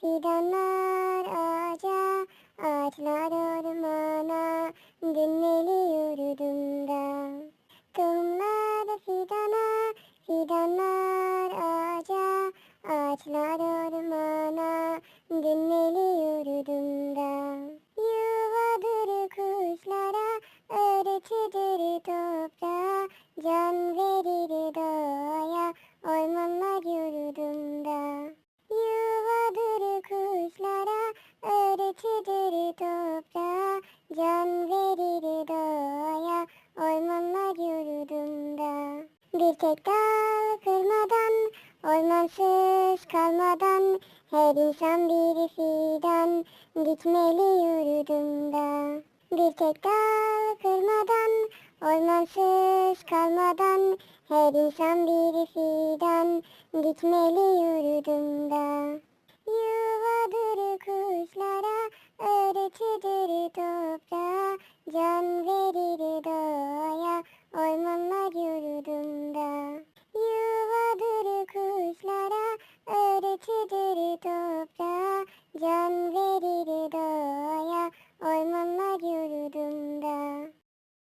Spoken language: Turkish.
Fidanlar ağaca, ağaçlar ormana, Günneli yürüdüm da. Tohumlar fidana, fidanlar ağaca, Ağaçlar ormana, Günneli yürüdüm da. Bir tek dal kırmadan, ormansız kalmadan, her insan bir fidan, dikmeli yurdumda. Bir tek dal kırmadan, ormansız kalmadan, her insan bir fidan, dikmeli yurdumda.